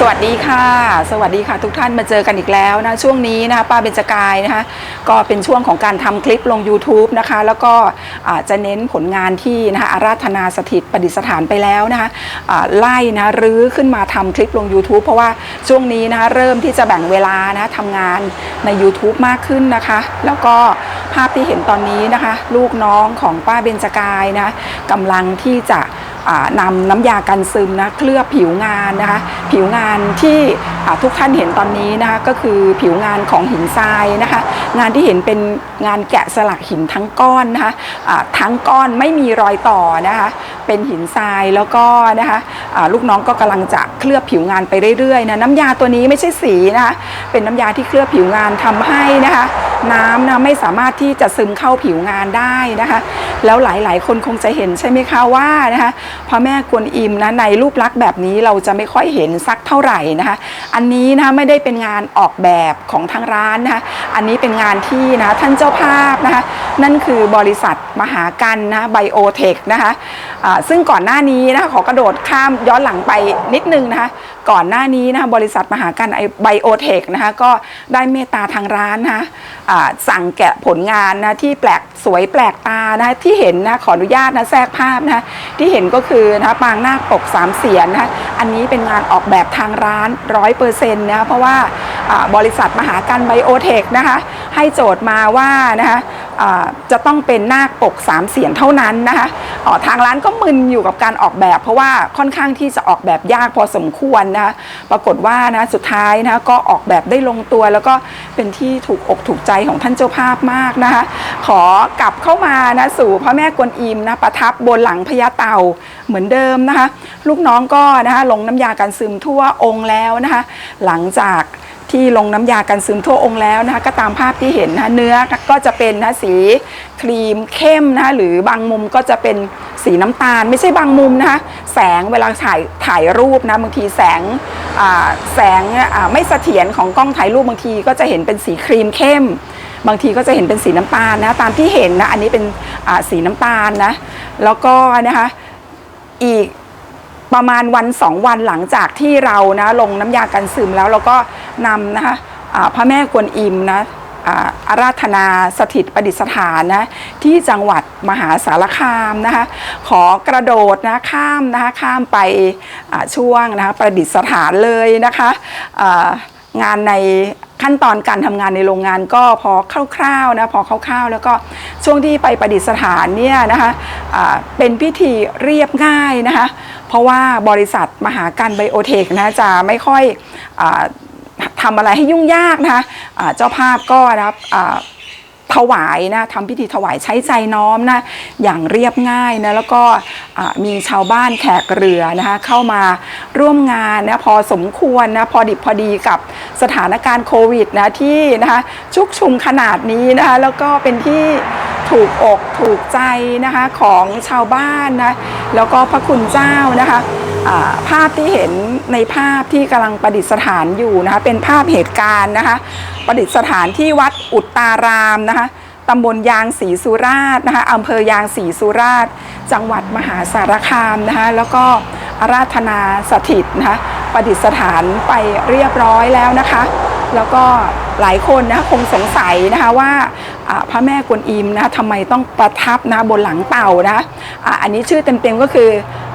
สวัสดีค่ะ สวัสดีค่ะ ทุกท่านมาเจอกันอีกแล้วนะช่วงนี้นะคะป้าเบญจกายนะคะก็เป็นช่วงของการทำคลิปลง YouTube นะคะ แล้วก็จะเน้นผลงานที่นะคะอาราธนาสถิตประดิษฐานไปแล้วนะคะไล่นะรื้อขึ้นมาทำคลิปลง YouTube เพราะว่าช่วงนี้นะคะเริ่มที่จะแบ่งเวลานะทำงานใน YouTube มากขึ้นนะคะ แล้วก็ภาพที่เห็นตอนนี้นะคะ ลูกน้องของป้าเบญจกายนะกำลังที่จะ นำน้ำยากันซึมนะเคลือบผิวงานนะคะผิวงานที่ทุกท่านเห็นตอนนี้นะคะก็คือผิวงานของหินทรายนะคะงานที่เห็นเป็นงานแกะสลักหินทั้งก้อนนะคะอ่าทั้งก้อนไม่มีรอยต่อนะคะเป็นหินทรายแล้วก็นะคะลูกน้องก็กำลังจะเคลือบผิวงานไปเรื่อยๆนะน้ำยาตัวนี้ไม่ใช่สีนะคะเป็นน้ำยาที่เคลือบผิวงานทำให้นะคะน้ำนะไม่สามารถที่จะซึมเข้าผิวงานได้นะคะ แล้วหลายๆ คนคงจะเห็นใช่ไหมคะว่านะคะพระแม่กวนอิมนะในรูปลักษณ์แบบนี้เราจะไม่ค่อยเห็นสักเท่าไหร่นะคะ อันนี้นะคะไม่ได้เป็นงานออกแบบของทางร้านนะคะอันนี้เป็นงานที่นะท่านเจ้าภาพนะคะนั่นคือบริษัทมหากันนะไบโอเทคนะคะ ซึ่งก่อนหน้านี้นะคะขอกระโดดข้ามย้อนหลังไปนิดนึงนะคะก่อนหน้านี้นะคะบริษัทมหากันไบโอเทคนะคะก็ได้เมตตาทางร้านนะคะสั่งแกะผลงานนะที่แปลกสวยแปลกตานะที่เห็นนะขออนุญาตนะแทรกภาพนะที่เห็นก็คือนะคะปางหน้าปกสามเสียนนะะอันนี้เป็นงานออกแบบทางร้านร้อยเปอร์เซ็นต์นะะเพราะว่าบริษัทมหากันไบโอเทคนะคะให้โจทย์มาว่านะคะอ่าจะต้องเป็นนาคปกสามเสียนเท่านั้นนะคะ ทางร้านก็มึนอยู่กับการออกแบบ เพราะว่าค่อนข้างที่จะออกแบบยากพอสมควรนะคะปรากฏว่านะสุดท้ายนะก็ออกแบบได้ลงตัว แล้วก็เป็นที่ถูกอกถูกใจของท่านเจ้าภาพมากนะคะ ขอกลับเข้ามานะสู่พระแม่กวนอิมนะประทับบนหลังพญาเต่าเหมือนเดิมนะคะ ลูกน้องก็นะคะลงน้ำยากันซึมทั่วองค์แล้วนะคะ หลังจาก ที่ลงน้ำยากันซึมทั่วองค์แล้วนะคะก็ตามภาพที่เห็นนะเนื้อก็จะเป็นนะสีครีมเข้มนะคะหรือบางมุมก็จะเป็นสีน้ำตาล ไม่ใช่บางมุมนะคะแสงเวลาถ่ายถ่ายรูปนะบางทีแสงแสงไม่เสถียรของกล้องถ่ายรูปบางทีก็จะเห็นเป็นสีครีมเข้ม บางทีก็จะเห็นเป็นสีน้ำตาลนะตามที่เห็นนะอันนี้เป็นสีน้ำตาลนะแล้วก็นะคะอีก ประมาณวันสองวันหลังจากที่เรานะลงน้ำยากันซึมแล้วเราก็นำนะคะพระแม่กวนอิมนะอาราธนาสถิตประดิษฐานนะที่จังหวัดมหาสารคามนะคะขอกระโดดนะข้ามนะคะข้ามไปช่วงนะคะประดิษฐานเลยนะคะงานในขั้นตอนการทำงานในโรงงานก็พอคร่าวๆนะพอคร่าวๆ แล้วก็ช่วงที่ไปประดิษฐานเนี่ยนะคะอ่าเป็นพิธีเรียบง่ายนะคะ เพราะว่าบริษัทมหาการไบโอเทคนะจะไม่ค่อยอทำอะไรให้ยุ่งยากนะคะเจ้าภาพก็นะครับถวายนะทำพิธีถวายใช้ใจน้อมนะอย่างเรียบง่ายนะแล้วก็มีชาวบ้านแขกเรือนะคะเข้ามาร่วมงานนะพอสมควรนะพอดิบพอดีกับสถานการณ์โควิดนะที่นะคะชุกชุมขนาดนี้นะคะแล้วก็เป็นที่ ถูกอกถูกใจนะคะของชาวบ้านนะแล้วก็พระคุณเจ้านะคะภาพที่เห็นในภาพที่กำลังประดิษฐานอยู่นะคะเป็นภาพเหตุการณ์นะคะประดิษฐานที่วัดอุตตารามนะคะตำบลยางศรีสุราษฎร์นะคะอำเภอยางศรีสุราษฎร์จังหวัดมหาสารคามนะคะแล้วก็อาราธนาสถิตนะคะประดิษฐานไปเรียบร้อยแล้วนะคะ แล้วก็หลายคนนะคงสงสัยนะคะว่าพระแม่กวนอิมนะทำไมต้องประทับนะบนหลังเต่านะคะอันนี้ชื่อเต็มๆก็คือ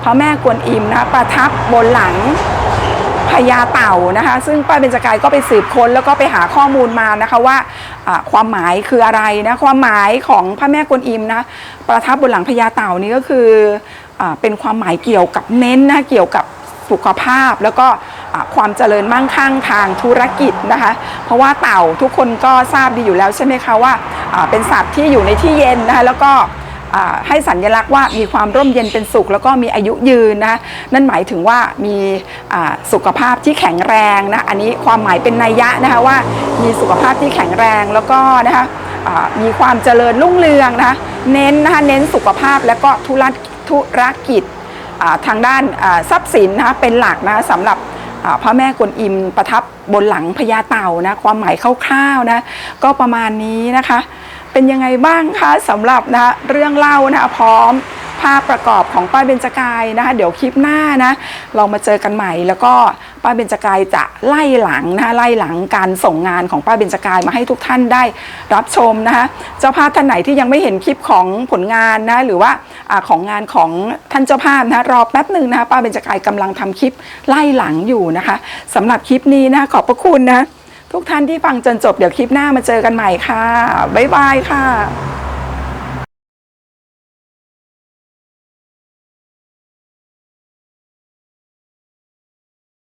พระแม่กวนอิมนะประทับบนหลังพญาเต่านะคะ ซึ่งป้าเบญจกายก็ไปสืบค้นแล้วก็ไปหาข้อมูลมานะคะว่าความหมายคืออะไรนะความหมายของพระแม่กวนอิมนะประทับบนหลังพญาเต่านี่ก็คืออเป็นความหมายเกี่ยวกับเน้นนะเกี่ยวกับสุขภาพแล้วก็ ความเจริญมั่งคั่งทางธุรกิจนะคะ เพราะว่าเต่าทุกคนก็ทราบดีอยู่แล้วใช่ไหมคะว่าเป็นสัตว์ที่อยู่ในที่เย็นนะคะแล้วก็ให้สัญลักษณ์ว่ามีความร่มเย็นเป็นสุข แล้วก็มีอายุยืนนะนั่นหมายถึงว่ามีสุขภาพที่แข็งแรงนะอันนี้ความหมายเป็นนัยยะนะคะว่ามีสุขภาพที่แข็งแรงแล้วก็นะคะมีความเจริญรุ่งเรืองนะคะเน้นนะคะเน้นสุขภาพแล้วก็ธุรธุรกิจทางด้านทรัพย์สินนะคะเป็นหลักนะสำหรับ พระแม่กวนอิมประทับบนหลังพญาเต่านะความหมายคร่าวๆนะก็ประมาณนี้นะคะ เป็นยังไงบ้างคะสำหรับนะเรื่องเล่านะคะพร้อมภภาพประกอบของป้าเบญจกายนะคะเดี๋ยวคลิปหน้านะเรามาเจอกันใหม่ แล้วก็ป้าเบญจกายจะไล่หลังนะคะไล่หลังการส่งงานของป้าเบญจกายมาให้ทุกท่านได้รับชมนะคะเจ้าภาพท่านไหนที่ยังไม่เห็นคลิปของผลงานนะหรือว่า อของงานของท่านเจ้าภาพนะรอแป๊บหนึ่งนะคะป้าเบญจกายกำลังทำคลิปไล่หลังอยู่นะคะสำหรับคลิปนี้นะขอบพระคุณนะทุกท่านที่ฟังจนจบเดี๋ยวคลิปหน้ามาเจอกันใหม่ค่ะบ๊ายบายค่ะ